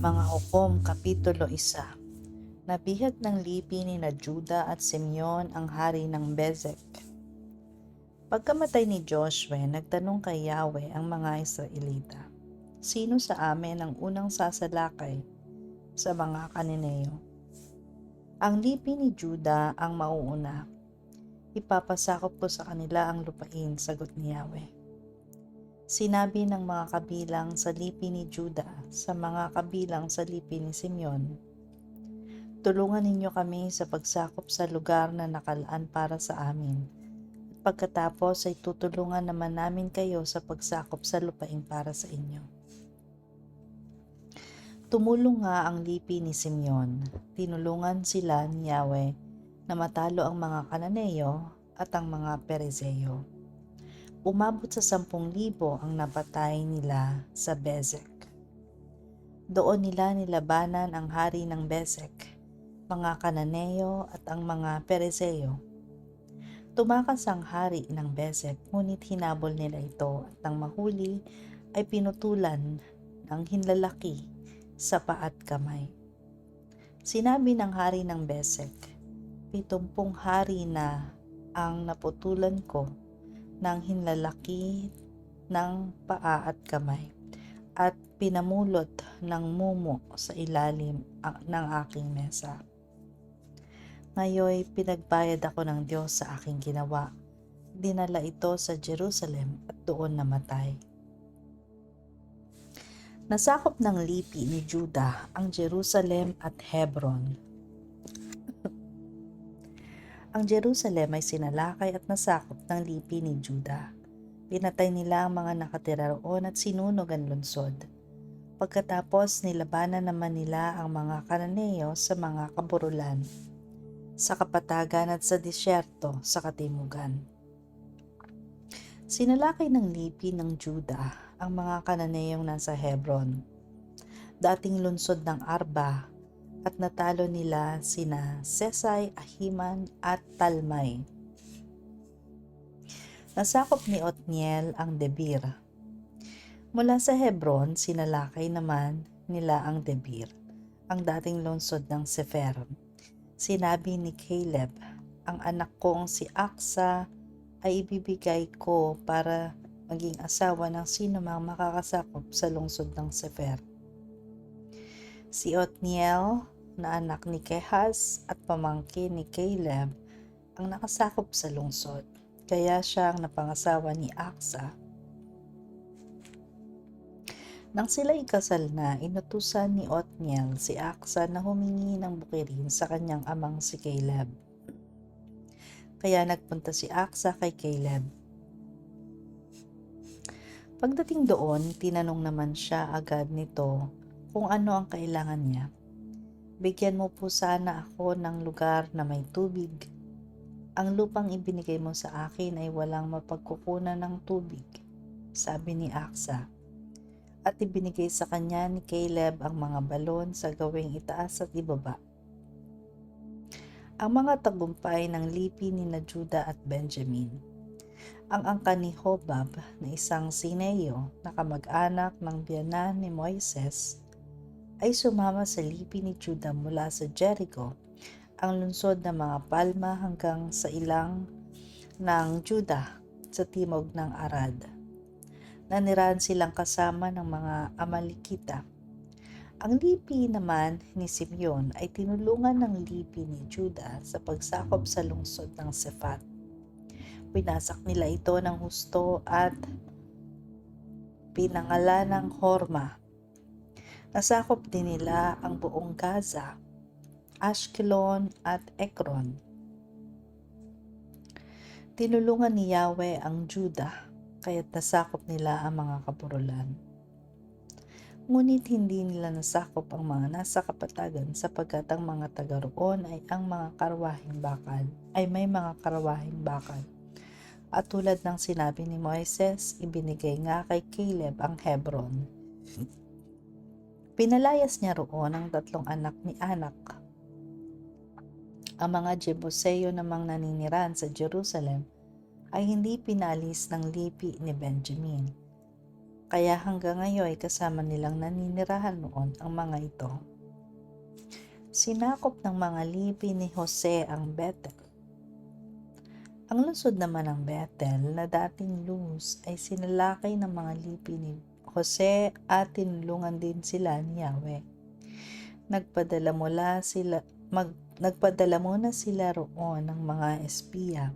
Mga Hukom, Kapitulo 1 Nabihat ng lipi ni na Juda at Simeon ang hari ng Bezek. Pagkamatay ni Joshua, nagtanong kay Yahweh ang mga Israelita, Sino sa amin ang unang sasalakay sa mga kanineo? Ang lipi ni Juda ang mauuna. Ipapasakop ko sa kanila ang lupain, sagot ni Yahweh. Sinabi ng mga kabilang sa lipi ni Juda sa mga kabilang sa lipi ni Simeon, Tulungan ninyo kami sa pagsakop sa lugar na nakalaan para sa amin. At pagkatapos ay tutulungan naman namin kayo sa pagsakop sa lupain para sa inyo. Tumulong nga ang lipi ni Simeon. Tinulungan sila ni Yahweh na matalo ang mga Kananeo at ang mga Perizeo umabot sa 10,000 ang napatay nila sa Bezek. Doon nila nilabanan ang hari ng Bezek, mga Kananeo at ang mga Perizeo. Tumakas ang hari ng Bezek ngunit hinabol nila ito at nang mahuli ay pinutulan ng hinlalaki sa paat kamay. Sinabi ng hari ng Bezek, pitumpung hari na ang naputulan ko ng hinlalaki ng paa at kamay at pinamulot ng mumo sa ilalim ng aking mesa. Ngayoy pinagbayad ako ng Diyos sa aking ginawa. Dinala ito sa Jerusalem at doon namatay. Nasakop ng lipi ni Juda ang Jerusalem at Hebron ang Jerusalem ay sinalakay at nasakop ng lipi ni Juda. Pinatay nila ang mga nakatira roon at sinunog ang lungsod. Pagkatapos nilabanan naman nila ang mga Kananeo sa mga kaburulan, sa kapatagan at sa disyerto sa katimugan. Sinalakay ng lipi ng Juda ang mga Kananeyong nasa Hebron, dating lungsod ng Arba at natalo nila sina Sesay, Ahiman at Talmay. Nasakop ni Otniel ang Debir. Mula sa Hebron, sinalakay naman nila ang Debir, ang dating lungsod ng Sefer. Sinabi ni Caleb, ang anak kong si Aksa ay ibibigay ko para maging asawa ng sino mang makakasakop sa lungsod ng Sefer Si Otniel na anak ni Kehas at pamangkin ni Caleb ang nakasakop sa lungsod. Kaya siya ang napangasawa ni Aksa. Nang sila ikasal na, inutusan ni Otniel si Aksa na humingi ng bukirin sa kanyang amang si Caleb. Kaya nagpunta si Aksa kay Caleb. Pagdating doon, tinanong naman siya agad nito kung ano ang kailangan niya. Bigyan mo po sana ako ng lugar na may tubig. Ang lupang ibinigay mo sa akin ay walang mapagkukunan ng tubig, sabi ni Aksa. At ibinigay sa kanya ni Caleb ang mga balon sa gawing itaas at ibaba. Ang mga tagumpay ng lipi ni na Juda at Benjamin. Ang angka ni Hobab na isang sineyo na kamag-anak ng biyanan ni Moises ay sumama sa lipi ni Judah mula sa Jericho, ang lungsod ng mga palma hanggang sa ilang ng Judah sa timog ng Arad. Nanirahan silang kasama ng mga Amalikita. Ang lipi naman ni Simeon ay tinulungan ng lipi ni Judah sa pagsakop sa lungsod ng Sefat. Pinasak nila ito ng husto at pinangalan ng Horma Nasakop din nila ang buong Gaza, Ashkelon at Ekron. Tinulungan ni Yahweh ang Juda, kaya't nasakop nila ang mga kapurulan. Ngunit hindi nila nasakop ang mga nasa kapatagan sapagkat ang mga taga roon ay ang mga karwahing bakal, ay may mga karwahing bakal. At tulad ng sinabi ni Moises, ibinigay nga kay Caleb ang Hebron. Pinalayas niya roon ang tatlong anak ni Anak. Ang mga Jebuseo namang naniniran sa Jerusalem ay hindi pinalis ng lipi ni Benjamin. Kaya hanggang ngayon ay kasama nilang naninirahan noon ang mga ito. Sinakop ng mga lipi ni Jose ang Bethel. Ang lungsod naman ng Bethel na dating Luz ay sinalakay ng mga lipi ni Jose at tinulungan din sila ni Yahweh. Nagpadala mula sila mag, nagpadala muna sila roon ng mga espiya.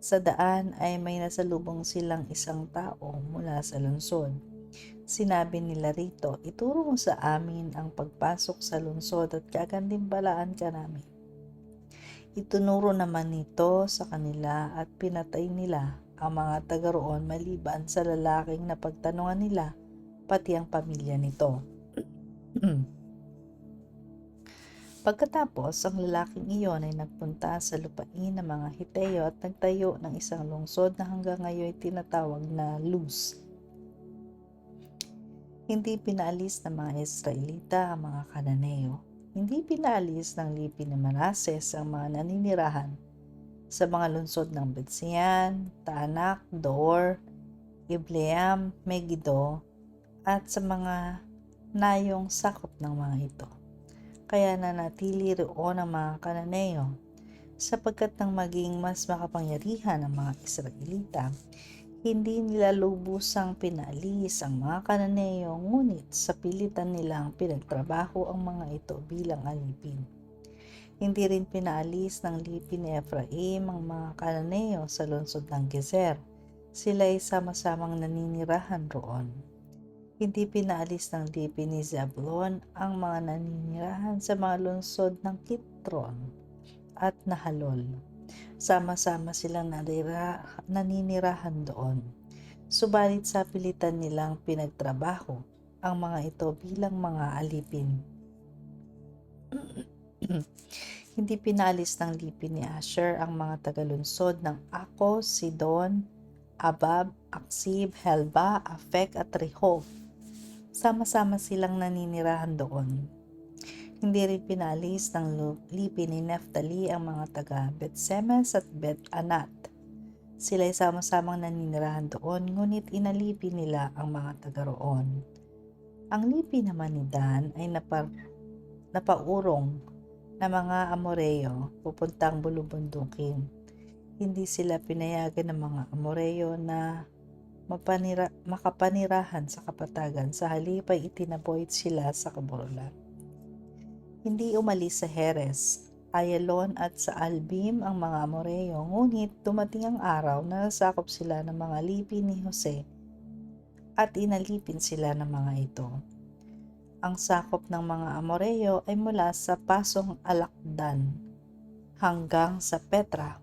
Sa daan ay may nasalubong silang isang tao mula sa lungsod. Sinabi nila rito, ituro mo sa amin ang pagpasok sa lungsod at gagantimbalaan ka namin. Itunuro naman nito sa kanila at pinatay nila ang mga taga roon maliban sa lalaking napagtanungan nila pati ang pamilya nito. Pagkatapos, ang lalaking iyon ay nagpunta sa lupain ng mga Hiteo at nagtayo ng isang lungsod na hanggang ngayon ay tinatawag na Luz. Hindi pinaalis ng mga Israelita ang mga Kananeo. Hindi pinaalis ng lipi ni Manases ang mga naninirahan sa mga lungsod ng Betsian, Tanak, Dor, Ibleam, Megiddo, at sa mga nayong sakop ng mga ito. Kaya nanatili roon ang mga Kananeo sapagkat nang maging mas makapangyarihan ang mga Israelita, hindi nila lubusang pinalis ang mga Kananeo ngunit sa pilitan nilang pinagtrabaho ang mga ito bilang alipin. Hindi rin pinaalis ng lipin ni Ephraim ang mga Kananeo sa lungsod ng Gezer. Sila ay sama-samang naninirahan roon. Hindi pinaalis ng lipin ni Zabulon ang mga naninirahan sa mga lungsod ng Kitron at Nahalol. Sama-sama silang narira, naninirahan doon. Subalit sa pilitan nilang pinagtrabaho ang mga ito bilang mga alipin. Hindi pinalis ng lipin ni Asher ang mga tagalunsod ng Ako, Sidon, Abab, Aksib, Helba, Afek at Rehob. Sama-sama silang naninirahan doon. Hindi rin pinalis ng lipi ni Neftali ang mga taga Bet-Semes at Bet-Anat. Sila ay sama-samang naninirahan doon, ngunit inalipi nila ang mga taga roon. Ang lipi naman ni Dan ay napar, napaurong na mga Amoreo pupuntang bulubundukin. Hindi sila pinayagan ng mga Amoreo na mapanira, makapanirahan sa kapatagan sa halip ay itinaboy sila sa kaburulan. Hindi umalis sa Heres, Ayalon at sa Albim ang mga Amoreo, ngunit dumating ang araw na nasakop sila ng mga lipi ni Jose at inalipin sila ng mga ito. Ang sakop ng mga Amoreo ay mula sa Pasong Alakdan hanggang sa Petra